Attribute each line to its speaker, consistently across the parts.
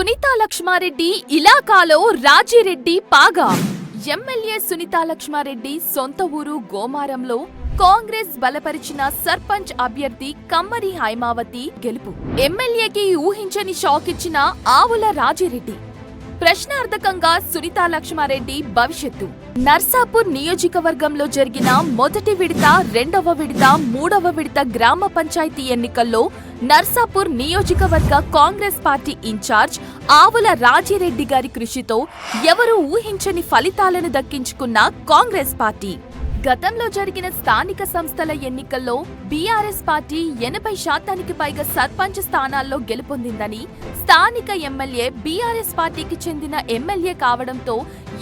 Speaker 1: సునీతా లక్ష్మారెడ్డి ఇలాకాలో రాజిరెడ్డి పాగా. ఎమ్మెల్యే సునీతా లక్ష్మారెడ్డి సొంత ఊరు గోమారంలో కాంగ్రెస్ బలపరిచిన సర్పంచ్ అభ్యర్థి కమ్మరి హైమావతి గెలుపు. ఎమ్మెల్యేకి ఊహించని షాక్ ఇచ్చిన ఆవుల రాజిరెడ్డి. ప్రశ్నార్థకంగా సునీతా లక్ష్మారెడ్డి భవిష్యత్తు. నర్సాపూర్ నియోజకవర్గంలో జరిగిన మొదటి విడత రెండవ విడత మూడవ విడత గ్రామ పంచాయతీ ఎన్నికల్లో నర్సాపూర్ నియోజకవర్గ కాంగ్రెస్ పార్టీ ఇన్ఛార్జ్ ఆవుల రాజిరెడ్డి గారి కృషితో ఎవరూ ఊహించని ఫలితాలను దక్కించుకున్న కాంగ్రెస్ పార్టీ. గతంలో జరిగిన స్థానిక సంస్థల ఎన్నికల్లో బీఆర్ఎస్ పార్టీ ఎనభై శాతానికి పైగా సర్పంచ్ స్థానాల్లో గెలుపొందిందని స్థానిక ఎమ్మెల్యే బీఆర్ఎస్ పార్టీకి చెందిన ఎమ్మెల్యే కావడంతో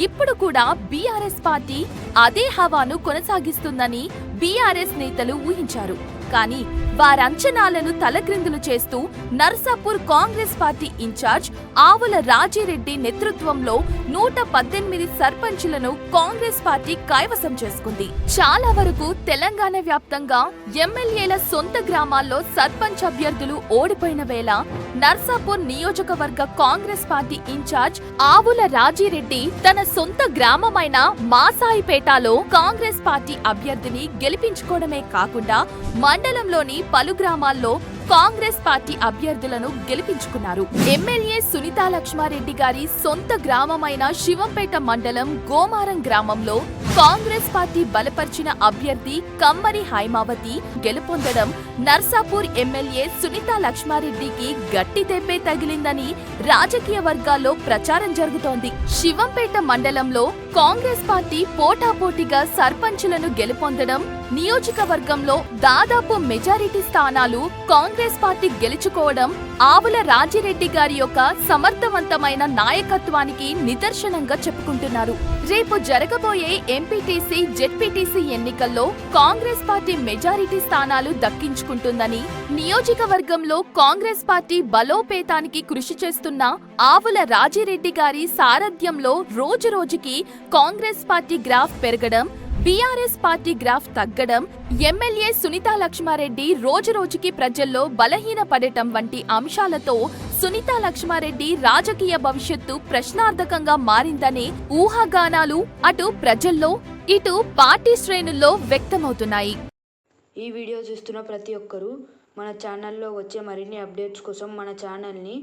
Speaker 1: ఇప్పుడు కూడా బీఆర్ఎస్ పార్టీ అదే హవాను కొనసాగిస్తుందని బీఆర్ఎస్ నేతలు ఊహించారు. కానీ వారంచనాలను తలక్రిందులు చేస్తూ నర్సాపూర్ కాంగ్రెస్ పార్టీ ఇన్ఛార్జ్ ఆవుల రాజిరెడ్డి నేతృత్వంలో నూట పద్దెనిమిది సర్పంచులను కాంగ్రెస్ పార్టీ కైవసం చేసుకుంది. చాలా వరకు తెలంగాణ వ్యాప్తంగా ఎమ్మెల్యేల సొంత గ్రామాల్లో సర్పంచ్ అభ్యర్థులు ఓడిపోయిన వేళ నర్సాపూర్ నియోజకవర్గ కాంగ్రెస్ పార్టీ ఇన్ఛార్జ్ ఆవుల రాజిరెడ్డి తన సొంత గ్రామమైన మాసాయిపేటలో కాంగ్రెస్ పార్టీ అభ్యర్థిని గెలిపించుకోవడమే కాకుండా మండలంలోని పలు గ్రామాల్లో కాంగ్రెస్ పార్టీ అభ్యర్థులను గెలిపించుకున్నారు. ఎమ్మెల్యే సునీతా లక్ష్మారెడ్డి గారి సొంత గ్రామమైన శివంపేట మండలం గోమారం గ్రామంలో కాంగ్రెస్ పార్టీ బలపరిచిన అభ్యర్థి కమ్మరి హైమావతి గెలుపొందడం నర్సాపూర్ ఎమ్మెల్యే సునీతా లక్ష్మారెడ్డికి గట్టి దెబ్బే తగిలిందని రాజకీయ వర్గాల్లో ప్రచారం జరుగుతోంది. శివంపేట మండలంలో కాంగ్రెస్ పార్టీ పోటాపోటీగా సర్పంచులను గెలుపొందడం నియోజకవర్గంలో దాదాపు మెజారిటీ స్థానాలు కాంగ్రెస్ కాంగ్రెస్ పార్టీ గెలుచుకోవడం ఆవుల రాజిరెడ్డి గారి యొక్క సమర్థవంతమైన నాయకత్వానికి నిదర్శనంగా చెప్పుకుంటున్నారు. రేపు జరగబోయే ఎంపీటీసీ జెడ్పీటీసీ ఎన్నికల్లో కాంగ్రెస్ పార్టీ మెజారిటీ స్థానాలు దక్కించుకుంటుందని నియోజకవర్గంలో కాంగ్రెస్ పార్టీ బలోపేతానికి కృషి చేస్తున్న ఆవుల రాజిరెడ్డి గారి సారథ్యంలో రోజు రోజుకి కాంగ్రెస్ పార్టీ గ్రాఫ్ పెరగడం బీఆర్ఎస్ పార్టీ గ్రాఫ్ తగ్గడం ఎమ్మెల్యే సునీతా లక్ష్మారెడ్డి రోజు రోజుకి ప్రజల్లో బలహీన పడటం వంటి అంశాలతో సునీతా లక్ష్మారెడ్డి రాజకీయ భవిష్యత్తు ప్రశ్నార్థకంగా మారిందనే ఊహాగానాలు అటు ప్రజల్లో ఇటు పార్టీ శ్రేణుల్లో వ్యక్తమవుతున్నాయి.
Speaker 2: ఈ వీడియో చూస్తున్న ప్రతి ఒక్కరూ మన ఛానల్లో వచ్చే మరిన్ని అప్డేట్స్ కోసం మన ఛానల్ని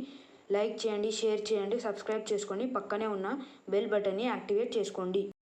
Speaker 2: లైక్ చేయండి షేర్ చేయండి సబ్స్క్రైబ్ చేసుకోండి పక్కనే ఉన్న బెల్ బటన్ని యాక్టివేట్ చేసుకోండి.